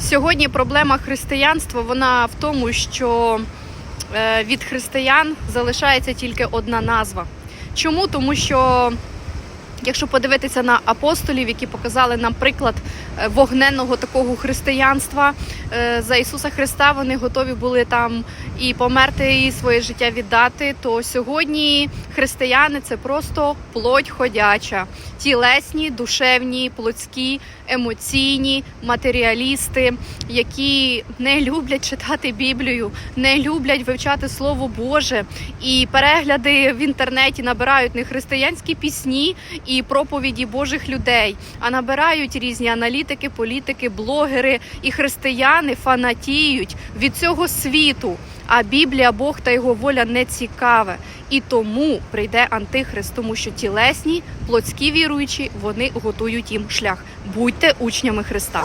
Сьогодні проблема християнства вона в тому, що е, від християн залишається тільки одна назва. Чому? Тому що якщо подивитися на апостолів, які показали нам приклад е, вогненного такого християнства е, за Ісуса Христа, вони готові були там і померти, і своє життя віддати. То сьогодні християни це просто плоть ходяча, тілесні, душевні, плотські, емоційні матеріалісти, які не люблять читати Біблію, не люблять вивчати Слово Боже, і перегляди в інтернеті набирають не християнські пісні і проповіді Божих людей, а набирають різні аналітики, політики, блогери і християни фанатіють від цього світу. А Біблія, Бог та його воля не цікаве. І тому прийде антихрист, тому що тілесні, плотські віруючі вони готують їм шлях. Будьте учнями Христа.